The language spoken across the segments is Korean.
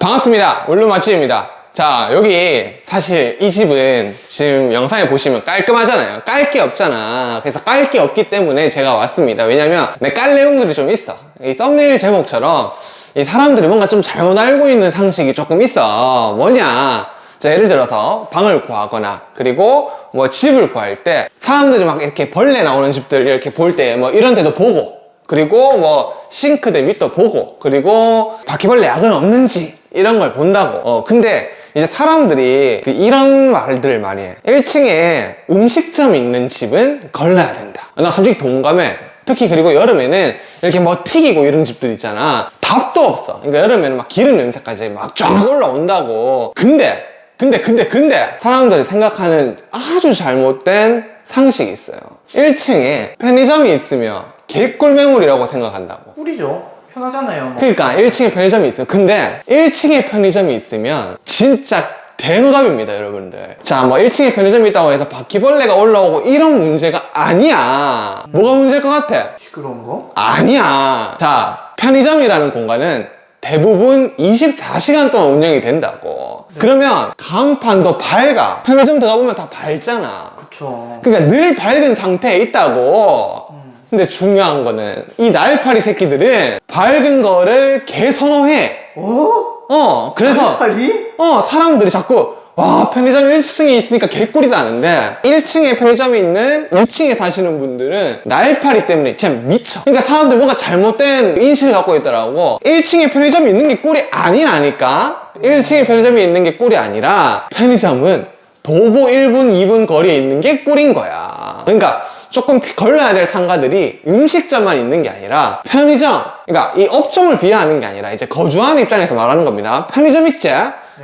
반갑습니다. 원룸 맛집입니다. 자, 여기 사실 이 집은 지금 영상에 보시면 깔끔하잖아요. 깔 게 없잖아. 그래서 깔 게 없기 때문에 제가 왔습니다. 왜냐면 내 깔 내용들이 좀 있어. 이 썸네일 제목처럼 이 사람들이 뭔가 좀 잘못 알고 있는 상식이 조금 있어. 뭐냐? 자, 예를 들어서 방을 구하거나 그리고 뭐 집을 구할 때 사람들이 막 이렇게 벌레 나오는 집들 이렇게 볼 때 뭐 이런 데도 보고 그리고 뭐 싱크대 밑도 보고 그리고 바퀴벌레 약은 없는지 이런 걸 본다고. 어 근데 이제 사람들이 그 이런 말들을 많이 해. 1층에 음식점이 있는 집은 걸러야 된다. 나 솔직히 동감해. 특히 그리고 여름에는 이렇게 뭐 튀기고 이런 집들 있잖아. 답도 없어. 그러니까 여름에는 막 기름 냄새까지 막 쫙 올라온다고. 근데 근데 근데 근데 사람들이 생각하는 아주 잘못된 상식이 있어요. 1층에 편의점이 있으면 개꿀 매물이라고 생각한다고. 꿀이죠. 편하잖아요. 뭐. 그러니까 1층에 편의점이 있어요 근데 1층에 편의점이 있으면 진짜 대노답입니다 여러분들 자 뭐 1층에 편의점이 있다고 해서 바퀴벌레가 올라오고 이런 문제가 아니야 뭐가 문제일 것 같아? 시끄러운 거? 아니야. 자, 편의점이라는 공간은 대부분 24시간 동안 운영이 된다고. 그러면 간판도 밝아. 편의점 들어가보면 다 밝잖아. 그쵸. 그러니까 늘 밝은 상태에 있다고. 근데 중요한 거는 이 날파리 새끼들은 밝은 거를 개 선호해. 어? 어, 그래서 빨리? 어, 사람들이 자꾸 와, 편의점 1층에 있으니까 개꿀이다 하는데 1층에 편의점이 있는 2층에 사시는 분들은 날파리 때문에 진짜 미쳐. 그러니까 사람들 뭔가 잘못된 인식을 갖고 있더라고. 1층에 편의점이 있는 게 꿀이 아니라니까. 1층에 편의점이 있는 게 꿀이 아니라 편의점은 도보 1분, 2분 거리에 있는 게 꿀인 거야. 그러니까 조금 피- 걸러야 될 상가들이 음식점만 있는 게 아니라 편의점, 그러니까 이 업종을 비하하는 게 아니라 이제 거주하는 입장에서 말하는 겁니다. 편의점 있지?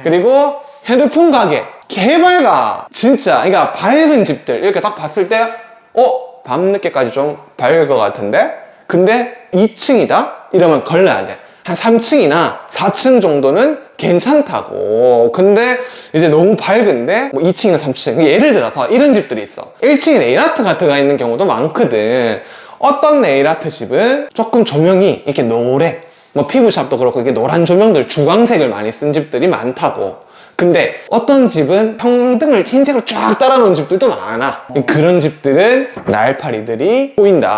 그리고 핸드폰 가게, 개발가. 진짜, 그러니까 밝은 집들. 이렇게 딱 봤을 때, 어? 밤늦게까지 좀 밝을 것 같은데, 근데 2층이다? 이러면 걸러야 돼. 한 3층이나 4층 정도는 괜찮다고. 근데 이제 너무 밝은데 뭐 2층이나 3층. 예를 들어서 이런 집들이 있어. 1층에 네일아트가 들어가 있는 경우도 많거든. 어떤 네일아트 집은 조금 조명이 이렇게 노래. 뭐 피부샵도 그렇고 이게 노란 조명들 주광색을 많이 쓴 집들이 많다고. 근데 어떤 집은 평등을 흰색으로 쫙 따라놓은 집들도 많아. 그런 집들은 날파리들이 보인다.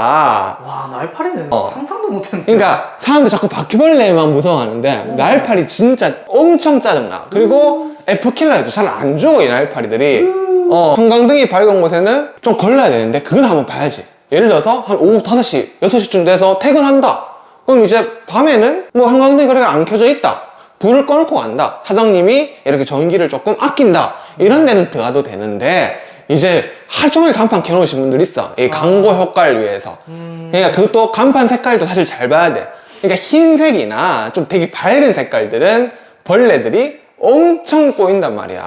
와, 날파리는 어. 상상도 못했네. 그러니까 사람들 자꾸 바퀴벌레만 무서워하는데 날파리 진짜 엄청 짜증나. 그리고 F킬러에도 잘 안 죽어 이 날파리들이. 어 형광등이 밝은 곳에는 좀 걸러야 되는데 그건 한번 봐야지. 예를 들어서 한 오후 5시, 6시쯤 돼서 퇴근한다. 그럼 이제 밤에는 뭐 형광등이 그렇게 안 켜져 있다. 불을 꺼놓고 간다. 사장님이 이렇게 전기를 조금 아낀다. 이런 데는 들어가도 되는데 이제 하루 종일 간판 켜놓으신 분들 있어. 이 광고 효과를 위해서. 그러니까 그것도 간판 색깔도 사실 잘 봐야 돼. 그러니까 흰색이나 좀 되게 밝은 색깔들은 벌레들이 엄청 꼬인단 말이야.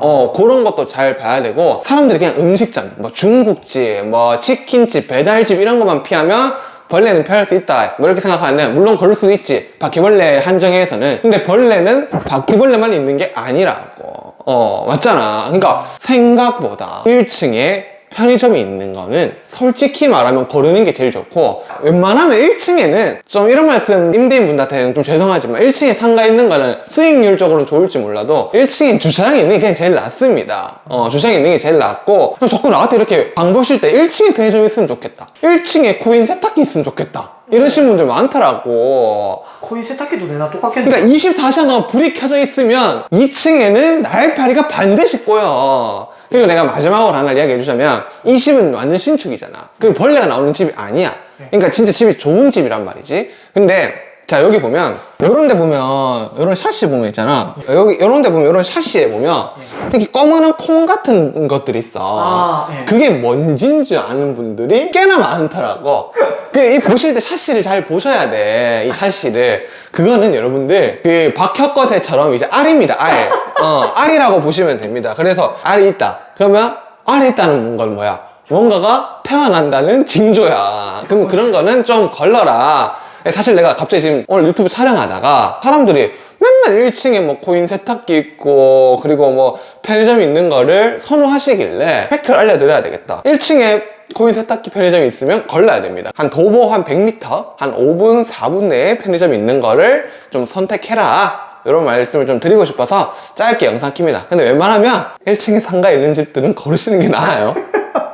어, 그런 것도 잘 봐야 되고, 사람들이 그냥 음식점, 뭐 중국집, 뭐 치킨집, 배달집 이런 것만 피하면 벌레는 피할 수 있다. 뭐 이렇게 생각하는데, 물론 그럴 수도 있지. 바퀴벌레 한정해서는. 근데 벌레는 바퀴벌레만 있는 게 아니라고. 어, 맞잖아. 그러니까 생각보다 1층에 편의점이 있는 거는 솔직히 말하면 고르는 게 제일 좋고 웬만하면 1층에는 좀 이런 말씀 임대인분들한테는 좀 죄송하지만 1층에 상가 있는 거는 수익률적으로는 좋을지 몰라도 1층에 주차장이 있는 게 그냥 제일 낫습니다. 어 주차장이 있는 게 제일 낫고 또 자꾸 나한테 이렇게 방 보실 때 1층에 편의점 있으면 좋겠다. 1층에 코인 세탁기 있으면 좋겠다. 이러신 분들 많더라고. 코인 세탁기도 내나 똑같겠네. 그러니까 24시간 동안 불이 켜져 있으면 2층에는 날파리가 반드시 꼬여. 그리고 내가 마지막으로 하나 이야기해 주자면 이 집은 완전 신축이잖아. 그리고 벌레가 나오는 집이 아니야. 그러니까 진짜 집이 좋은 집이란 말이지. 근데 자 여기 보면 요런 데 보면 요런 샤시 보면 있잖아. 여기 요런 데 보면 요런 샤시에 보면 이렇게 검은 콩 같은 것들이 있어. 아, 예. 그게 뭔진 줄 아는 분들이 꽤나 많더라고. 그, 이 보실 때 샤시를 잘 보셔야 돼. 이 샤시를. 그거는 여러분들, 그, 박혁거새처럼 이제 알입니다, 알. 어, 알이라고 보시면 됩니다. 그래서 알이 있다. 그러면 알이 있다는 건 뭐야? 뭔가가 태어난다는 징조야. 그럼 그런 거는 좀 걸러라. 사실 내가 갑자기 지금 오늘 유튜브 촬영하다가 사람들이 맨날 1층에 뭐 코인 세탁기 있고 그리고 뭐 편의점 있는 거를 선호하시길래 팩트를 알려드려야 되겠다 1층에 코인 세탁기 편의점이 있으면 걸러야 됩니다. 한 도보 한 100m 한 5분 4분 내에 편의점 있는 거를 좀 선택해라. 이런 말씀을 좀 드리고 싶어서 짧게 영상 킵니다. 근데 웬만하면 1층에 상가 있는 집들은 걸으시는 게 나아요